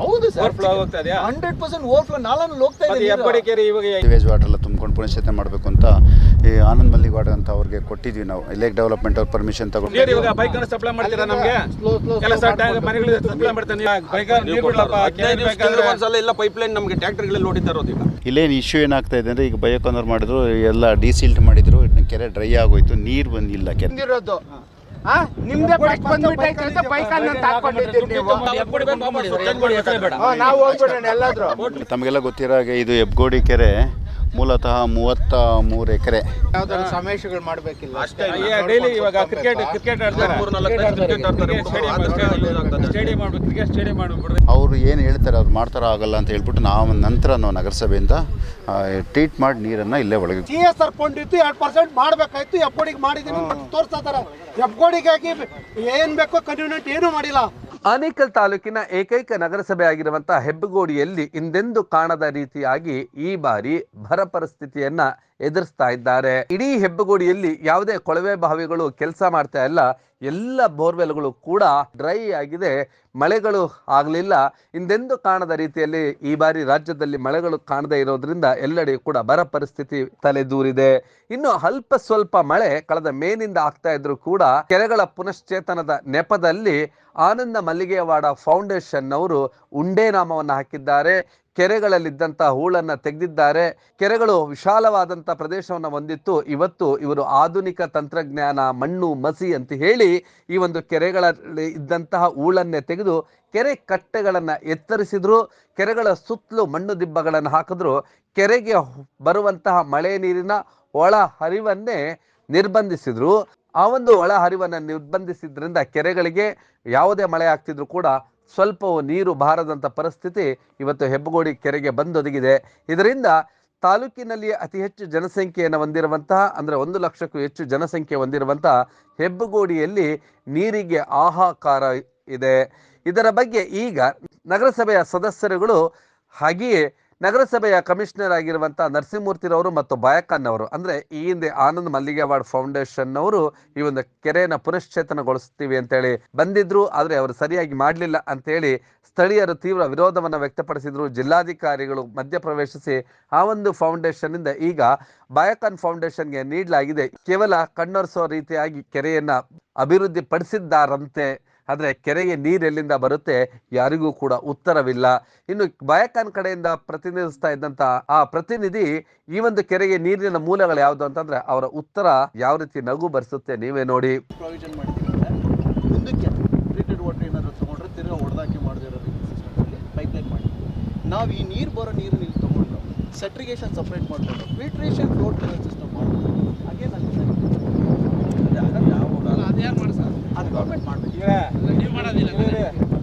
ಹೌದು sir. Overflow ಹೋಗ್ತಾ ಇದೆಯಾ? ಹಂಡ್ರೆಡ್ ಪರ್ಸೆಂಟ್ ಓವರ್ಫ್ಲೋ ನಾಳನ್ನು ಹೋಗ್ತಾ ಮತ್ತೆ ಇದೆ. ಹೆಬ್ಬಡಿ ಕೆರೆ ಇವಾಗ ಸಿವೇಜ್ ವಾಟರ್ ಎಲ್ಲ ತುಂಬ್ಕೊಂಡು ಪುನಶ್ಚೇತನೆ ಮಾಡಬೇಕು ಅಂತ ಈ ಆನಂದ್ ಮಲ್ಲಿಗ್ ವಾಟರ್ ಅಂತ ಅವ್ರಿಗೆ ಕೊಟ್ಟಿದ್ವಿ ನಾವು. ಲೇಕ್ ಡೆವಲಪ್ಮೆಂಟ್ ಅವ್ರ ಪರ್ಮಿಷನ್ ತಗೊಂಡು. ಇವಾಗ ಬೈಕ್ ಅನ್ನು ಸಪ್ಲೈ ಮಾಡ್ತೀರಾ ನಮ್ಗೆ? ಕೆಲಸ ಮನೆಗಳಿಗೆ ಸಪ್ಲೈ ಮಾಡ್ತಾನೆ ಬೈಕ್ ನೀರು ಬಿಡ್ಲಪ್ಪ. ಒಂದ್ಸಲ ಎಲ್ಲ ಪೈಪ್ ಲೈನ್ ನಮಗೆ ಟ್ರ್ಯಾಕ್ಟರ್ಗಳಲ್ಲಿ ಹೊಡಿತಾ ಇರೋದು ಈಗ ಇಲ್ಲೇನು ಇಶ್ಯೂ ಏನಾಗ್ತಾ ಇದೆ ಅಂದ್ರೆ ಈಗ ಬಯೋಕಾನರ್ ಮಾಡಿದ್ರು ಎಲ್ಲ ಡಿಸಿಲ್ಟ್ ಮಾಡಿದ್ರು ಕೆರೆ ಡ್ರೈ ಆಗೋಯ್ತು ನೀರು ಬಂದಿಲ್ಲ ಕೆರೆ. ಆ? ನಿಮ್ದೇ ಬೈಕ್ ಬಂದ್ಬಿಟ್ಟೈತೆ ಅಂತ ಬೈಕ್ ಹಾಕೊಂಡಿದ್ದೀರಿ ನೀವು. ನಾವು ಹೋಗ್ಬಿಡೋಣ ಎಲ್ಲಾದ್ರೂ. ತಮಗೆಲ್ಲ ಗೊತ್ತಿರೋ ಹಾಗೆ ಇದು ಹೆಬ್ಗೋಡಿ ಕೆರೆ. ಮೂಲತಃ ಮೂವತ್ತ ಮೂರು ಎಕರೆ. ಯಾವ್ದಾದ್ರು ಸಮಾವೇಶಗಳು ಮಾಡಬೇಕಿಲ್ಲ. ಅಷ್ಟೇ ಡೈಲಿ ಇವಾಗ ಕ್ರಿಕೆಟ್ ಕ್ರಿಕೆಟ್ ಅವರು ಏನು ಹೇಳ್ತಾರೆ ಅವ್ರು ಮಾಡ್ತಾರ ಆಗಲ್ಲ ಅಂತ ಹೇಳ್ಬಿಟ್ಟು ನಾವು ನಂತರ ನಾವು ನಗರಸಭೆಯಿಂದ ಟ್ರೀಟ್ ಮಾಡಿ ನೀರನ್ನು ಇಲ್ಲೇ ಒಳಗೆ ಜಿ ಎಸ್ ಆರ್ ಫಂಡ್ ಇತ್ತು ಎರಡು ಪರ್ಸೆಂಟ್ ಮಾಡ್ಬೇಕಾಯ್ತು. ಎಫ್ಗೋಡಿಗೆ ಮಾಡಿದೀನಿ ತೋರಿಸ್ತಾ ಇದಾರೆ ಎಫ್ಗೋಡಿಗಾಗಿ ಏನ್ ಬೇಕೋ ಕನ್ವೀನಿಯಂಟ್ ಏನು ಮಾಡಿಲ್ಲ. ಆನೇಕಲ್ ತಾಲೂಕಿನ ಏಕೈಕ ನಗರಸಭೆ ಆಗಿರುವಂತಹ ಹೆಬ್ಬಗೋಡಿಯಲ್ಲಿ ಹಿಂದೆಂದೂ ಕಾಣದ ರೀತಿಯಾಗಿ ಈ ಬಾರಿ ಬರ ಪರಿಸ್ಥಿತಿಯನ್ನ ಎದುರಿಸ್ತಾ ಇದ್ದಾರೆ. ಇಡೀ ಹೆಬ್ಬಗೋಡಿಯಲ್ಲಿ ಯಾವುದೇ ಕೊಳವೆ ಬಾವಿಗಳು ಕೆಲಸ ಮಾಡ್ತಾ ಇಲ್ಲ. ಎಲ್ಲ ಬೋರ್ವೆಲ್ಗಳು ಕೂಡ ಡ್ರೈ ಆಗಿದೆ. ಮಳೆಗಳು ಆಗಲಿಲ್ಲ. ಹಿಂದೆಂದೂ ಕಾಣದ ರೀತಿಯಲ್ಲಿ ಈ ಬಾರಿ ರಾಜ್ಯದಲ್ಲಿ ಮಳೆಗಳು ಕಾಣದೇ ಇರೋದ್ರಿಂದ ಎಲ್ಲೆಡೆ ಕೂಡ ಬರ ಪರಿಸ್ಥಿತಿ ತಲೆದೂರಿದೆ ಇನ್ನು ಅಲ್ಪ ಸ್ವಲ್ಪ ಮಳೆ ಕಳೆದ ಮೇನಿಂದ ಆಗ್ತಾ ಇದ್ರು ಕೂಡ ಕೆರೆಗಳ ಪುನಶ್ಚೇತನದ ನೆಪದಲ್ಲಿ ಆನಂದ ಮಲ್ಲಿಗೆವಾಡ ಫೌಂಡೇಶನ್ ಅವರು ಉಂಡೆ ನಾಮವನ್ನು ಹಾಕಿದ್ದಾರೆ. ಕೆರೆಗಳಲ್ಲಿದ್ದಂಥ ಹೂಳನ್ನು ತೆಗೆದಿದ್ದಾರೆ. ಕೆರೆಗಳು ವಿಶಾಲವಾದಂಥ ಪ್ರದೇಶವನ್ನು ಹೊಂದಿತ್ತು. ಇವತ್ತು ಇವರು ಆಧುನಿಕ ತಂತ್ರಜ್ಞಾನ, ಮಣ್ಣು, ಮಸಿ ಅಂತ ಹೇಳಿ ಈ ಒಂದು ಕೆರೆಗಳಲ್ಲಿ ಇದ್ದಂತಹ ಹೂಳನ್ನೇ ತೆಗೆದು ಕೆರೆ ಕಟ್ಟೆಗಳನ್ನು ಎತ್ತರಿಸಿದ್ರು. ಕೆರೆಗಳ ಸುತ್ತಲೂ ಮಣ್ಣು ದಿಬ್ಬಗಳನ್ನು ಹಾಕಿದ್ರು. ಕೆರೆಗೆ ಬರುವಂತಹ ಮಳೆ ನೀರಿನ ಒಳ ಹರಿವನ್ನೇ ನಿರ್ಬಂಧಿಸಿದ್ರು. ಆ ಒಂದು ಒಳ ಹರಿವನ್ನು ನಿರ್ಬಂಧಿಸಿದ್ರಿಂದ ಕೆರೆಗಳಿಗೆ ಯಾವುದೇ ಮಳೆ ಆಗ್ತಿದ್ರು ಕೂಡ ಸ್ವಲ್ಪವೂ ನೀರು ಬಾರದಂಥ ಪರಿಸ್ಥಿತಿ ಇವತ್ತು ಹೆಬ್ಬಗೋಡಿ ಕೆರೆಗೆ ಬಂದೊದಗಿದೆ. ಇದರಿಂದ ತಾಲೂಕಿನಲ್ಲಿ ಅತಿ ಹೆಚ್ಚು ಜನಸಂಖ್ಯೆಯನ್ನು ಹೊಂದಿರುವಂತಹ, ಅಂದರೆ ಒಂದು ಲಕ್ಷಕ್ಕೂ ಹೆಚ್ಚು ಜನಸಂಖ್ಯೆ ಹೊಂದಿರುವಂತಹ ಹೆಬ್ಬಗೋಡಿಯಲ್ಲಿ ನೀರಿಗೆ ಆಹಾಕಾರ ಇದೆ. ಇದರ ಬಗ್ಗೆ ಈಗ ನಗರಸಭೆಯ ಸದಸ್ಯರುಗಳು ಹಾಗೆಯೇ ನಗರಸಭೆಯ ಕಮಿಷನರ್ ಆಗಿರುವಂಥ ನರಸಿಂಹಮೂರ್ತಿರವರು ಮತ್ತು ಬಾಯಕಾನ್ ಅವರು, ಅಂದರೆ ಈ ಹಿಂದೆ ಆನಂದ್ ಅವಾರ್ಡ್ ಫೌಂಡೇಶನ್ ಅವರು ಈ ಒಂದು ಕೆರೆಯನ್ನು ಪುನಶ್ಚೇತನಗೊಳಿಸ್ತೀವಿ ಅಂತೇಳಿ ಬಂದಿದ್ರು, ಆದರೆ ಅವರು ಸರಿಯಾಗಿ ಮಾಡಲಿಲ್ಲ ಅಂತೇಳಿ ಸ್ಥಳೀಯರು ತೀವ್ರ ವಿರೋಧವನ್ನು ವ್ಯಕ್ತಪಡಿಸಿದ್ರು. ಜಿಲ್ಲಾಧಿಕಾರಿಗಳು ಮಧ್ಯಪ್ರವೇಶಿಸಿ ಆ ಒಂದು ಫೌಂಡೇಶನ್ನಿಂದ ಈಗ ಬಾಯಕಾನ್ ಫೌಂಡೇಶನ್ಗೆ ನೀಡಲಾಗಿದೆ. ಕೇವಲ ಕಣ್ಣೊರೆಸೋ ರೀತಿಯಾಗಿ ಕೆರೆಯನ್ನು ಅಭಿವೃದ್ಧಿ ಪಡಿಸಿದ್ದಾರಂತೆ ಆದರೆ ಕೆರೆಗೆ ನೀರು ಎಲ್ಲಿಂದ ಬರುತ್ತೆ ಯಾರಿಗೂ ಕೂಡ ಉತ್ತರವಿಲ್ಲ. ಇನ್ನು ಬಯಕಾನ್ ಕಡೆಯಿಂದ ಪ್ರತಿನಿಧಿಸ್ತಾ ಇದ್ದಂಥ ಆ ಪ್ರತಿನಿಧಿ ಈ ಒಂದು ಕೆರೆಗೆ ನೀರಿನ ಮೂಲಗಳು ಯಾವುದು ಅಂತಂದ್ರೆ ಅವರ ಉತ್ತರ ಯಾವ ರೀತಿ ನಗು ಬರಿಸುತ್ತೆ ನೀವೇ ನೋಡಿ. ಪ್ರೊವಿಷನ್ ಮುಂದಕ್ಕೆ ಟ್ರೀಟೆಡ್ ವಾಟರ್ ಏನಾದರೂ ತೊಗೊಂಡ್ರೆ ತಿರ್ಗಾ ಹೊಡೆದಾಕಿ ಮಾಡದಿರೋ ಸಿಸ್ಟಮಲ್ಲಿ ಪೈಪ್ಲೈನ್ ಮಾಡಿ ನಾವು ಈ ನೀರು ಬರೋ ನೀರನ್ನ ಇಲ್ಲಿ ತೊಗೊಂಡು ಸೆಟ್ರಿಗೇಷನ್ ಸಪ್ರೇಟ್ ಮಾಡಿಕೊಂಡು ಫಿಲ್ಟ್ರೇಷನ್ ಫ್ಲೋಟ್ ಸಿಸ್ಟಮ್ ಮಾಡ್ಬೋದು ಹಾಗೆ ಅದು ಗೌರ್ಮೆಂಟ್ ಮಾಡಬೇಕು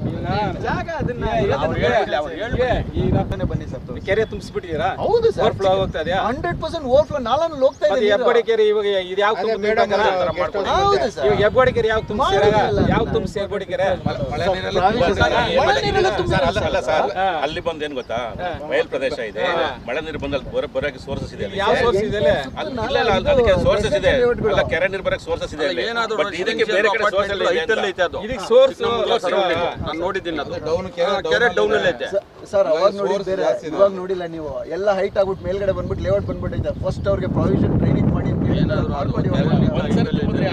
ಜಾಗ ಅದನ್ನ ಹೇಳಿಲ್ಲ. ಬನ್ನಿ ಸರ್. ಕೆರೆ ತುಂಬಿಸ್ಬಿಟ್ಟಿದ್ದೀರಾ? ಹೌದು ಸರ್. ಓವರ್ಫ್ಲೋ ಹೋಗ್ತಾ ಇದೆಯಾ? ಹಂಡ್ರೆಡ್ ಪರ್ಸೆಂಟ್ ಓವರ್ಫ್ಲೋ ನಾಳನ್ನು ಹೋಗ್ತಾ ಮತ್ತೆ ಇದೆ ಹೆಬ್ಬಡಿ ಕೆರೆ ಇವಾಗ ಇದು ಯಾವ ಹೌದು ಸರ್. ಇವಾಗ ಹೆಬ್ಬಡಿ ಕೆರೆ ಯಾವ ತುಂಬಿಸಿ. ಯಾವ ತುಂಬಿಸಿ. ಹೆಬ್ಬಡಿ ಕೆರೆ? ಮಳೆ ನೀರೆಲ್ಲ ತುಂಬಿದೆ ಅಲ್ಲ, ಅಲ್ಲ ಸರ್. ಅಲ್ಲಿ ಬಂದು ಏನ್ ಗೊತ್ತಾ? ಬಯಲ್ ಪ್ರದೇಶ ಇದೆ. ಮಳೆ ನೀರು ಬಂದಲ್ಲಿ ಬರ ಬರೋಕೆ ಸೋರ್ಸಸ್ ಇದೆ. ಯಾವ ಸೋರ್ಸ್ ಇದೆ ಅದಕ್ಕೆ ಸೋರ್ಸಸ್ ಇದೆ. ಅಲ್ಲ ಕೆರೆ ನೀರು ಬರಕ್ಕೆ ಸೋರ್ಸಸ್ ಇದೆ ಅಲ್ಲಿ. ಬಟ್ ಇದಕ್ಕೆ ಬೇರೆ ಕಡೆ ಸೋರ್ಸ್ ಇಲ್ಲ ಇದೆ ಅಂತ. ಇದಕ್ಕೆ ಸೋರ್ಸ್ ನೋಡಿದ್ದೀನಿ ಅದು. ಕೆರೆ ಡೌನ್ ಅಲ್ಲಿ ಐತೆ ಸರ್ ಅವಾಗ ನೋಡಿ ಬೇರೆ. ಇವಾಗ ನೋಡಿಲ್ಲ ನೀವು. ಎಲ್ಲ ಹೈಟ್ ಆಗ್ಬಿಟ್ಟು ಮೇಲ್ಗಡೆ ಬಂದ್ಬಿಟ್ಟು ಲೇಔಟ್ ಬಂದ್ಬಿಟ್ಟಿದೆ. ಫಸ್ಟ್ ಅವ್ರಿಗೆ ಪ್ರೊವಿಷನ್ ಟ್ರೈನಿಂಗ್ ಮಾಡಿ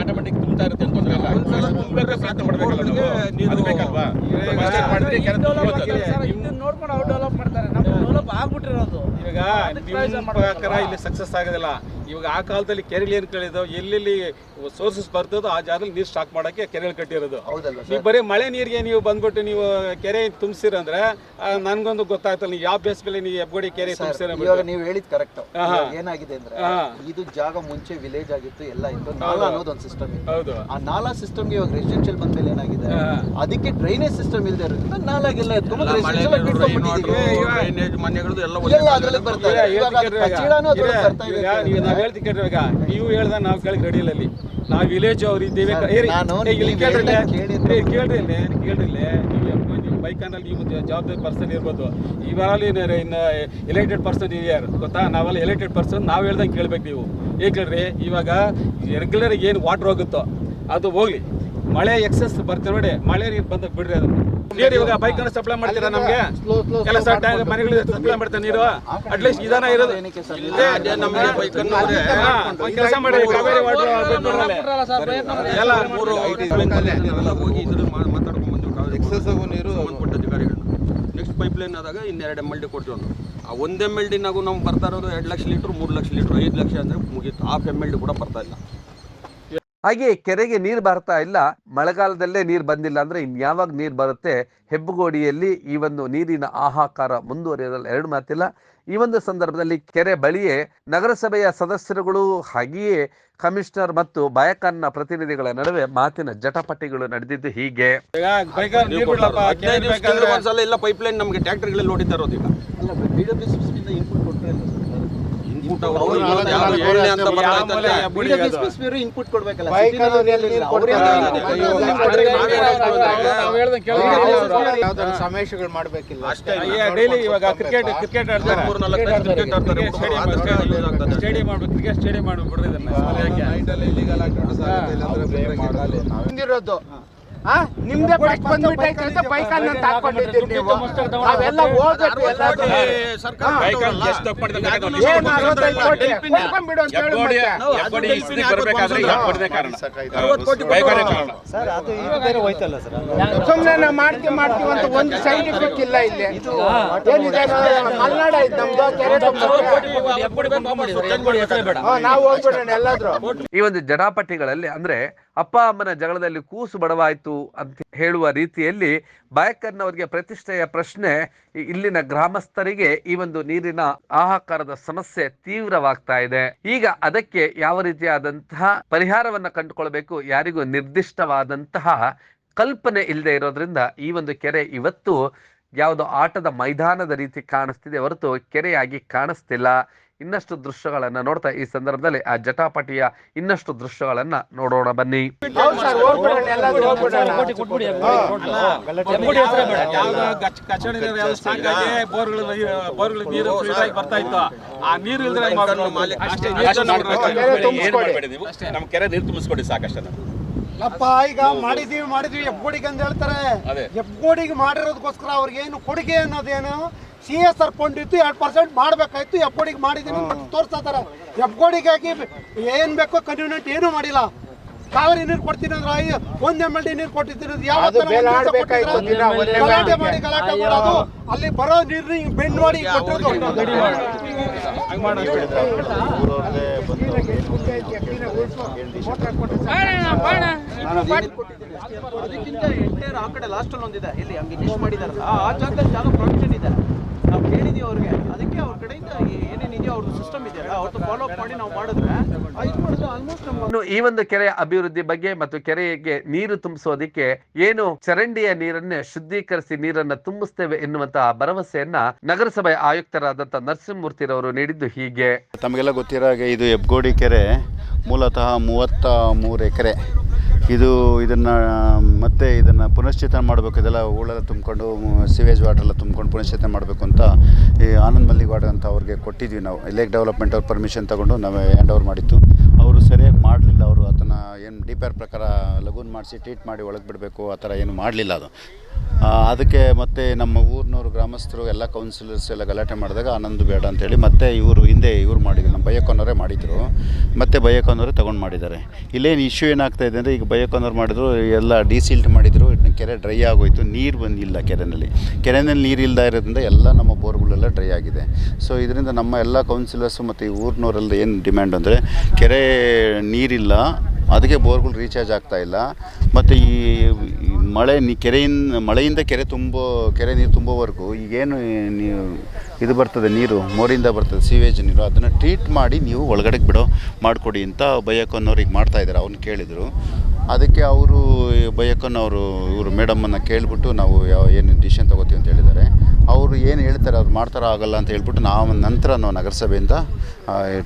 ಆಟೋಮೆಟಿಕ್ ತುಂಬ್ತಾ ಇರುತ್ತೆ ಅಂತ ತೊಂದ್ರೆ ಇಲ್ಲ. ಪ್ರಯತ್ನ ಮಾಡ್ಬೇಕಲ್ಲ ನಾವು. ಅದು ಬೇಕಲ್ವಾ? ಮಾಡಿದ್ರೆ ನೋಡ್ಕೊಂಡು ಅವ್ರು ಡೆವಲಪ್ ಮಾಡ್ತಾರೆ. ಡೆವಲಪ್ ಆಗ್ಬಿಟ್ಟಿರೋದು. ಇವಾಗ ನಿಮ್ಮ ಪ್ರಕಾರ ಇಲ್ಲಿ ಸಕ್ಸಸ್ ಆಗೋದಿಲ್ಲ. ಇವಾಗ ಆ ಕಾಲದಲ್ಲಿ ಕೆರೆಗಳು ಏನು ಕೇಳಿದೋ ಎಲ್ಲೆಲ್ಲಿ ಸೋರ್ಸಸ್ ಬರ್ತದೋ ಆ ಜಾಗದಲ್ಲಿ ನೀರು ಸ್ಟಾಕ್ ಮಾಡಕ್ಕೆ ಕೆರೆಗಳು ಕಟ್ಟಿರೋದು. ಹೌದಲ್ವಾ ನೀವು ಬರೀ ಮಳೆ ನೀರಿಗೆ ನೀವು ಬಂದ್ಬಿಟ್ಟು ನೀವು ಕೆರೆ ತುಂಬಿಸಿರಂದ್ರೆ ನನ್ಗೊಂದು ಗೊತ್ತಾಗ್ತಲ್ಲ ನೀವು ಯಾವ ಬೇಸ್ ಮೇಲೆ ನೀವು ಹೆಬ್ಬಗೋಡಿ ಕೆರೆ ತುಂಬಿಸಿರ ಇವಾಗ ನೀವು ಹೇಳಿದ್ ಕರೆಕ್ಟ್. ಏನಾಗಿದೆ ಅಂದ್ರೆ ಇದು ಜಾಗ ಮುಂಚೆ ವಿಲೇಜ್ ಆಗಿತ್ತು ಎಲ್ಲ ಇತ್ತು. ನಾಲಾ ಅನ್ನೋದು ಒಂದು ಸಿಸ್ಟಮ್ ಇತ್ತು. ಹೌದು. ಆ ನಾಲಾ ಸಿಸ್ಟಮ್ ಇವಾಗ ರೆಸಿಡೆನ್ಷಿಯಲ್ ಬಂದ್ಮೇಲೆ ಏನಾಗಿದೆ? ಅದಕ್ಕೆ ಡ್ರೈನೇಜ್ ಸಿಸ್ಟಮ್ ಇಲ್ಲದೆ ಇರೋದ್ರಿಂದ ನಾಲಾಗೆಲ್ಲ ಎತ್ಕೊಂಡು ರೆಸಿಡೆನ್ಷಿಯಲ್ ಮನೆಗಳದ್ದು ಎಲ್ಲ ಎಲ್ಲ ಅದ್ರಲ್ಲಿ ಬರ್ತಾರೆ ಇವಾಗ ಅದು ಕಚಡನೂ ಅದ್ರಲ್ಲಿ ಬರ್ತಾ ಇದೆ ಈಗ ನೀವು ನಾವು ಹೇಳ್ತಿ ಕೇಳ್ರಿ ಇವಾಗ ನೀವು ಹೇಳ್ದ ನಾವು ಕೇಳಿ ರೆಡಿ ಇಲ್ಲ ಅಲ್ಲಿ. ನಾವು ವಿಲೇಜ್ ಅವ್ರು ಇದ್ದೇವೆ ಏರಿ, ನಾನು ಏ, ಇಲ್ಲಿ ನೀವು ಕೇಳ್ರಿ ಇಲ್ಲಿ. ಹೇಳ್ದಂಗೆ ಕೇಳಿ ಏ, ಕೇಳ್ರಿ ಇಲ್ಲಿ, ಕೇಳ್ರಿ ಇಲ್ಲಿ. ನೀವು ಎಪ್ಪ- ನೀವು ಬೈಕನಲ್ಲಿ ನೀವು ಜ- ಜವಾಬ್ದಾರಿ ಪರ್ಸನ್ ಇರ್ಬೋದು. ಇವರಲ್ಲಿ ಇನ್ನ ಎಲೆಕ್ಟೆಡ್ ಪರ್ಸನ್ ಇದೆಯಾರು ಗೊತ್ತಾ? ನಾವೆಲ್ಲ ಎಲೆಕ್ಟೆಡ್ ಪರ್ಸನ್ ನಾವು ಹೇಳ್ದಂಗೆ ಕೇಳ್ಬೇಕು ನೀವು. ಕೇಳ್ರಿ? ಇವಾಗ ರೆಗ್ಯುಲರ್ ಏನು ವಾಟರ್ ಹೋಗುತ್ತೋ ಅದು ಹೋಗ್ಲಿ. ಮಳೆ ಎಕ್ಸಸ್ ಬರ್ತಾರೆ ನೋಡಿ ಮಳೆ ನೀರು ಬಂದಾಗ ಬಿಡ್ರಿ ಅದನ್ನು. ನೀರು ಇವಾಗ ಬೈಕ್ ಅನ್ನ ಸಪ್ಲೈ ಮಾಡ್ತೀರಾ ನಮ್ಗೆ? ಕೆಲಸ ಸರ್ ಟ್ಯಾಂಕ್ ಮನೆಗಳಿಗೆ ಸಪ್ಲೈ ಮಾಡ್ತಾರೆ ನೀರು? ಅಟ್ಲೀಸ್ಟ್ ಇರೋದು ಇದೇ ನಮ್ಗೆ ಬೈಕ್ ಕೆಲಸ ಮಾಡಿ ಕಾವೇರಿ ವಾಟರ್ ಎಲ್ಲ ಮೂರು ಹೋಗಿ ಇದ್ರ ಮಾತಾಡ್ಕೊಂಡು ಬಂದ್ವಿ ಕಾವೇರಿ ನೀರು ಸಂಬಂಧಪಟ್ಟ ಅಧಿಕಾರಿಗಳು. ನೆಕ್ಸ್ಟ್ ಪೈಪ್ ಲೈನ್ ಆದಾಗ ಇನ್ನೆರಡು ಎಂ ಎಲ್ ಡಿ ಕೊಡ್ತೀವಿ ನಾವು ಆ ಒಂದು ಎಂ ಎಲ್ ಡಿನಾಗೂ ನಮ್ಗೆ ಬರ್ತಾ ಇರೋದು ಎರಡು ಲಕ್ಷ ಲೀಟ್ರ್ ಮೂರು ಲಕ್ಷ ಲೀಟ್ರ್ ಐದು ಲಕ್ಷ ಅಂದರೆ ಮುಗೀತು. ಹಾಫ್ ಎಂ ಎಲ್ ಡಿ ಕೂಡ ಬರ್ತಾ ಇಲ್ಲ. ಹಾಗೆ ಕೆರೆಗೆ ನೀರು ಬರ್ತಾ ಇಲ್ಲ ಮಳೆಗಾಲದಲ್ಲೇ ನೀರು ಬಂದಿಲ್ಲ ಅಂದ್ರೆ ಇನ್ಯಾವಾಗ ನೀರು ಬರುತ್ತೆ? ಹೆಬ್ಬಗೋಡಿಯಲ್ಲಿ ಈ ಒಂದು ನೀರಿನ ಆಹಾಕಾರ ಮುಂದುವರಿಯೋದ್ರಲ್ಲಿ ಎರಡು ಮಾತಿಲ್ಲ. ಈ ಒಂದು ಸಂದರ್ಭದಲ್ಲಿ ಕೆರೆ ಬಳಿಯೇ ನಗರಸಭೆಯ ಸದಸ್ಯರುಗಳು ಹಾಗೆಯೇ ಕಮಿಷನರ್ ಮತ್ತು ಬಾಯಕನ್ನ ಪ್ರತಿನಿಧಿಗಳ ನಡುವೆ ಮಾತಿನ ಜಟಪಟಿಗಳು ನಡೆದಿದ್ದು ಹೀಗೆ. ಎಲ್ಲ ಪೈಪ್ ಲೈನ್ ನಮಗೆ ಟ್ಯಾಕ್ಟರ್ಗಳಲ್ಲಿ ಇರೋದು ಇನ್ಪುಟ್ ಕೊಡ್ಬೇಕಲ್ಲ ಸಮಾವೇಶಗಳು ಮಾಡ್ಬೇಕಿಲ್ಲ. ಅಷ್ಟೇ ಡೈಲಿ ಇವಾಗ ಕ್ರಿಕೆಟ್ ಕ್ರಿಕೆಟ್ ಆಡ್ತಾರೆ. ಮೂರು ನಾಲ್ಕು ಕ್ರಿಕೆಟ್ ಆಡ್ತಾರೆ. ಸ್ಟೇಡಿಯಂ ಮಾಡ್ಬೇಕು ಕ್ರಿಕೆಟ್ ಸ್ಟೇಡಿಯಂ ಮಾಡ್ಬೇಕು ಬಿಡ್ರಿ ಇದನ್ನ. ಬಂದಿರೋದು ಆ ನಿಮ್ದೇ ಫಸ್ಟ್ ಬಂದ್ಬಿಟ್ಟೈತೆ ಅಂತ ಬೈಕ್ ಅನ್ನ ಹಾಕೊಂಡಿದ್ದೀರಿ ನೀವು. ಅವೆಲ್ಲ ಬೈಕ್ ಏನ್ ಅರವತ್ತೈದು ಕೋಟಿ ಅಂತ ಹೇಳಿ ಮಾಡ್ತೀವಿ ಮಾಡ್ತೀವಿ ಅಂತ ಒಂದು ಸೈಡ್ ಇಫೆಕ್ಟ್ ಇಲ್ಲ ಇಲ್ಲಿ. ಏನಿದೆ ಮಲ್ನಾಡ ಐತೆ ನಮ್ದು ಕೆರೆ ಹಾ, ನಾವು ಹೋಗ್ಬಿಡೋಣ ಎಲ್ಲಾದ್ರೂ. ಈ ಒಂದು ಜನಪಟ್ಟಿಗಳಲ್ಲಿ ಅಂದ್ರೆ ಅಪ್ಪ ಅಮ್ಮನ ಜಗಳದಲ್ಲಿ ಕೂಸು ಬಡವಾಯಿತು ಅಂತ ಹೇಳುವ ರೀತಿಯಲ್ಲಿ ಬಾಯಕನ್ನವರಿಗೆ ಪ್ರತಿಷ್ಠೆಯ ಪ್ರಶ್ನೆ ಇಲ್ಲಿನ ಗ್ರಾಮಸ್ಥರಿಗೆ ಈ ಒಂದು ನೀರಿನ ಆಹಾಕಾರದ ಸಮಸ್ಯೆ ತೀವ್ರವಾಗ್ತಾ ಇದೆ. ಈಗ ಅದಕ್ಕೆ ಯಾವ ರೀತಿಯಾದಂತಹ ಪರಿಹಾರವನ್ನ ಕಂಡುಕೊಳ್ಬೇಕು? ಯಾರಿಗೂ ನಿರ್ದಿಷ್ಟವಾದಂತಹ ಕಲ್ಪನೆ ಇಲ್ಲದೆ ಇರೋದ್ರಿಂದ ಈ ಒಂದು ಕೆರೆ ಇವತ್ತು ಯಾವುದೋ ಆಟದ ಮೈದಾನದ ರೀತಿ ಕಾಣಿಸ್ತಿದೆ ಹೊರತು ಕೆರೆಯಾಗಿ ಕಾಣಿಸ್ತಿಲ್ಲ. ಇನ್ನಷ್ಟು ದೃಶ್ಯಗಳನ್ನ ನೋಡ್ತಾ ಈ ಸಂದರ್ಭದಲ್ಲಿ ಆ ಜಟಾಪಟಿಯ ಇನ್ನಷ್ಟು ದೃಶ್ಯಗಳನ್ನ ನೋಡೋಣ ಬನ್ನಿ. ಬರ್ತಾ ಇತ್ತು ಆ ನೀರು. ಕೆರೆ ನೀರು ತುಂಬಿಸ್ಕೊಡಿ ಸಾಕಷ್ಟೇ ಅಪ್ಪ ಈಗ ಮಾಡಿದೀವಿ ಮಾಡಿದೀವಿ ಹೆಬ್ಬೋಡಿಗೆ ಅಂತ ಹೇಳ್ತಾರೆ. ಹೆಬ್ಬೋಡಿಗೆ ಮಾಡಿರೋದಕ್ಕೋಸ್ಕರ ಅವ್ರಿಗೆ ಏನು ಕೊಡುಗೆ ಅನ್ನೋದೇನು? ಸಿ ಎಸ್ ಆರ್ ಫಂಡ್ ಇತ್ತು ಎರಡು ಪರ್ಸೆಂಟ್ ಮಾಡಬೇಕಾಯ್ತು ಎಫ್ಗೋಡಿಗೆ ಮಾಡಿದೀನಿ ಅಂತ ತೋರಿಸ್ತಾ ಇದಾರೆ ಎಫ್ಗೋಡಿಗಾಗಿ ಏನು ಬೇಕೋ ಕನ್ವೀನಿಯಂಟ್ ಏನೂ ಮಾಡಿಲ್ಲ. ಕಾವೇರಿ ನೀರು ಕೊಡ್ತೀನಿ ಅಂದ್ರೆ ಒಂದ್ ಎಂ ಎಲ್ ಡಿ ನೀರು ಕೊಟ್ಟಿದ್ದೀನಿ ಯಾವ ಗಲಾಟೆ. ಮಾಡಿ ಗಲಾಟೆ ಮಾಡೋದು. ಅಲ್ಲಿ ಬರೋ ನೀರ್ನ ಬೆಂಡ್ ಮಾಡಿ ಕೊಟ್ಟಿರೋದು. ಅದಕ್ಕಿಂತ ಎಂಟೇರ್ ಆ ಕಡೆ ಲಾಸ್ಟ್ ಅಲ್ಲಿ ಒಂದಿದೆ. ಇಲ್ಲಿ ಹಂಗೆ ಮಾಡಿದಾರಲ್ಲ ಆ ಜಾಗದಲ್ಲಿ ಜಾಗ ಪ್ರೊವಿಷನ್ ಇದೆ ನಾವು ಕೇಳಿದೀವಿ ಅವ್ರಿಗೆ. ಅದಕ್ಕೆ ಅವ್ರ ಕಡೆಯಿಂದ ಏನೇನಿದೆಯೋ ಅವ್ರದ್ದು ಸಿಸ್ಟಮ್ ಇದೆಯಲ್ಲ ಅವ್ರದ್ದು ಫಾಲೋ ಅಪ್ ಮಾಡಿ ನಾವು ಮಾಡಿದ್ರೆ ಆ ಇದು ಮಾಡಿದ್ರೆ ಆಲ್ಮೋಸ್ಟ್ ನಮ್ಮ ಈ ಒಂದು ಕೆರೆಯ ಅಭಿವೃದ್ಧಿ ಬಗ್ಗೆ ಮತ್ತು ಕೆರೆಗೆ ನೀರು ತುಂಬಿಸೋದಿಕ್ಕೆ ಏನು ಚರಂಡಿಯ ನೀರನ್ನೇ ಶುದ್ಧೀಕರಿಸಿ ನೀರನ್ನ ತುಂಬಿಸ್ತೇವೆ ಎನ್ನುವಂತಹ ಭರವಸೆಯನ್ನ ನಗರಸಭೆ ಆಯುಕ್ತರಾದಂತಹ ನರಸಿಂಹಮೂರ್ತಿರವರು ನೀಡಿದ್ದು ಹೀಗೆ. ತಮಗೆಲ್ಲ ಗೊತ್ತಿರೋ ಹಾಗೆ ಇದು ಹೆಬ್ಗೋಡಿ ಕೆರೆ ಮೂಲತಃ ಮೂವತ್ತ ಮೂರು ಎಕರೆ. ಇದು ಇದನ್ನು, ಮತ್ತೆ ಇದನ್ನು ಪುನಶ್ಚೇತನ ಮಾಡಬೇಕು, ಇದೆಲ್ಲ ಹೂಳೆಲ್ಲ ತುಂಬಿಕೊಂಡು ಸಿವೇಜ್ ವಾಟರ್ ಎಲ್ಲ ತುಂಬ್ಕೊಂಡು ಪುನಶ್ಚೇತನ ಮಾಡಬೇಕು ಅಂತ ಈ ಆನಂದ್ ವಾಟರ್ ಅಂತ ಅವ್ರಿಗೆ ಕೊಟ್ಟಿದ್ವಿ ನಾವು. ಲೇಕ್ ಡೆವಲಪ್ಮೆಂಟ್ ಅವ್ರ ಪರ್ಮಿಷನ್ ತಗೊಂಡು ನಾವು ಹ್ಯಾಂಡ್ ಓವರ್ ಮಾಡಿತ್ತು. ಅವರು ಸರಿಯಾಗಿ ಮಾಡಲಿಲ್ಲ, ಅವರು ಅದನ್ನು ಏನು ಡಿ ಪ್ರಕಾರ ಲಗೂನ್ ಮಾಡಿಸಿ ಟ್ರೀಟ್ ಮಾಡಿ ಒಳಗೆ ಬಿಡಬೇಕು, ಆ ಥರ ಏನು ಮಾಡಲಿಲ್ಲ ಅದು. ಅದಕ್ಕೆ ಮತ್ತೆ ನಮ್ಮ ಊರಿನವರು, ಗ್ರಾಮಸ್ಥರು, ಎಲ್ಲ ಕೌನ್ಸಿಲರ್ಸ್ ಎಲ್ಲ ಗಲಾಟೆ ಮಾಡಿದಾಗ ಆನಂದ್ ಬೇಡ ಅಂತೇಳಿ ಮತ್ತೆ ಇವರು ಹಿಂದೆ ಇವ್ರು ಮಾಡಿದ್ರು. ನಮ್ಮ ಬೈಯಕ್ಕನವರೇ ಮಾಡಿದರು. ಮತ್ತೆ ಬೈಯಕ್ಕನವರೇ ತೊಗೊಂಡು ಮಾಡಿದ್ದಾರೆ. ಇಲ್ಲೇನು ಇಶ್ಯೂ ಏನಾಗ್ತಾ ಇದೆ ಅಂದರೆ ಈಗ ಬೈಯಕ್ಕನವ್ರು ಮಾಡಿದ್ರು, ಎಲ್ಲ ಡಿಸಿಲ್ಟ್ ಮಾಡಿದರು ಕೆರೆ ಡ್ರೈ ಆಗೋಯ್ತು, ನೀರು ಬಂದಿಲ್ಲ ಕೆರೆಯಲ್ಲಿ ಕೆರೆಯಲ್ಲಿ ನೀರು ಇಲ್ಲದ ಇರೋದ್ರಿಂದ ಎಲ್ಲ ನಮ್ಮ ಬೋರ್ಗಳೆಲ್ಲ ಡ್ರೈ ಆಗಿದೆ. ಸೊ ಇದರಿಂದ ನಮ್ಮ ಎಲ್ಲ ಕೌನ್ಸಿಲರ್ಸು ಮತ್ತು ಈ ಊರಿನವರೆಲ್ಲ ಏನು ಡಿಮ್ಯಾಂಡ್ ಅಂದರೆ, ಕೆರೆ ನೀರಿಲ್ಲ, ಅದಕ್ಕೆ ಬೋರ್ಗಳು ರೀಚಾರ್ಜ್ ಆಗ್ತಾಯಿಲ್ಲ ಮತ್ತು ಈ ಮಳೆ ನೀ ಕೆರೆಯಿಂದ, ಮಳೆಯಿಂದ ಕೆರೆ ತುಂಬೋ, ಕೆರೆ ನೀರು ತುಂಬೋವರೆಗೂ ಈಗೇನು ನೀವು ಇದು ಬರ್ತದೆ ನೀರು ಮೋರಿಂದ ಬರ್ತದೆ ಸೀವೇಜ್ ನೀರು, ಅದನ್ನು ಟ್ರೀಟ್ ಮಾಡಿ ನೀವು ಒಳಗಡೆ ಬಿಡೋ, ಮಾಡಿಕೊಡಿ ಅಂತ ಬೈಯಕ್ಕನ್ನವ್ರಿಗೆ ಮಾಡ್ತಾ ಇದ್ದಾರೆ ಅವ್ನು ಕೇಳಿದರು. ಅದಕ್ಕೆ ಅವರು ಬೈಯಕ್ಕನ್ನವರು ಇವರು ಮೇಡಮನ್ನು ಕೇಳಿಬಿಟ್ಟು ನಾವು ಯಾವ, ಏನು ಡಿಸಿಷನ್ ತೊಗೋತೀವಿ ಅಂತ ಹೇಳಿದ್ದಾರೆ. ಅವರು ಏನು ಹೇಳ್ತಾರೆ, ಅವ್ರು ಮಾಡ್ತಾರೋ ಆಗಲ್ಲ ಅಂತ ಹೇಳ್ಬಿಟ್ಟು ನಾವು ನಂತರ ನಾವು ನಗರಸಭೆಯಿಂದ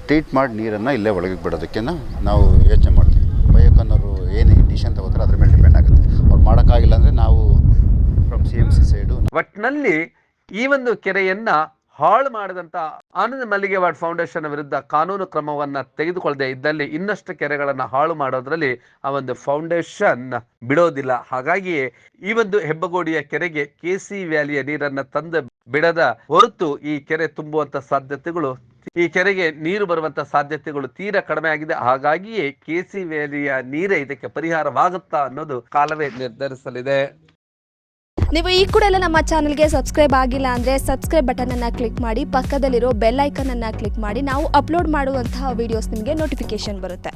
ಟ್ರೀಟ್ ಮಾಡಿ ನೀರನ್ನು ಇಲ್ಲೇ ಒಳಗೆ ಬಿಡೋದಕ್ಕೆ ನಾವು ಯೋಚನೆ ಮಾಡ್ತೀವಿ. ಬೈಯಕ್ಕನ್ನವರು ಏನು ಡಿಸಿಷನ್ ತಗೋತಾರೆ ಅದ್ರ ಮೇಲೆ ಮಾಡೋಕ್ಕಾಗಿಲ್ಲ ಅಂದರೆ ನಾವು from C M C side ಒಟ್ನಲ್ಲಿ ಈ ಒಂದು ಕೆರೆಯನ್ನ ಹಾಳು ಮಾಡಿದಂತ ಆನಂದ್ ಮಲ್ಲಿಗೆವಾಡ್ ಫೌಂಡೇಶನ್ ವಿರುದ್ಧ ಕಾನೂನು ಕ್ರಮವನ್ನ ತೆಗೆದುಕೊಳ್ಳದೆ ಇದ್ದಲ್ಲಿ ಇನ್ನಷ್ಟು ಕೆರೆಗಳನ್ನು ಹಾಳು ಮಾಡೋದ್ರಲ್ಲಿ ಆ ಒಂದು ಫೌಂಡೇಶನ್ ಬಿಡೋದಿಲ್ಲ. ಹಾಗಾಗಿಯೇ ಈ ಒಂದು ಹೆಬ್ಬಗೋಡಿಯ ಕೆರೆಗೆ ಕೆಸಿ ವ್ಯಾಲಿಯ ನೀರನ್ನ ತಂದು ಬಿಡದ ಹೊರತು ಈ ಕೆರೆ ತುಂಬುವಂತ ಸಾಧ್ಯತೆಗಳು ಈ ಕೆರೆಗೆ ನೀರು ಬರುವಂತ ಸಾಧ್ಯತೆಗಳು ತೀರಾ ಕಡಿಮೆ ಆಗಿದೆ. ಹಾಗಾಗಿಯೇ ಕೆಸಿ ವ್ಯಾಲಿಯ ನೀರೇ ಇದಕ್ಕೆ ಪರಿಹಾರವಾಗುತ್ತಾ ಅನ್ನೋದು ಕಾಲವೇ ನಿರ್ಧರಿಸಲಿದೆ. ನೀವು ಈ ಕೂಡ ಎಲ್ಲ ನಮ್ಮ ಚಾನಲ್ಗೆ ಸಬ್ಸ್ಕ್ರೈಬ್ ಆಗಿಲ್ಲ ಅಂದ್ರೆ ಸಬ್ಸ್ಕ್ರೈಬ್ ಬಟನನ್ನು ಕ್ಲಿಕ್ ಮಾಡಿ, ಪಕ್ಕದಲ್ಲಿರೋ ಬೆಲ್ ಅನ್ನ ಕ್ಲಿಕ್ ಮಾಡಿ, ನಾವು ಅಪ್ಲೋಡ್ ಮಾಡುವಂತಹ ವಿಡಿಯೋಸ್ ನಿಮಗೆ ನೋಟಿಫಿಕೇಶನ್ ಬರುತ್ತೆ.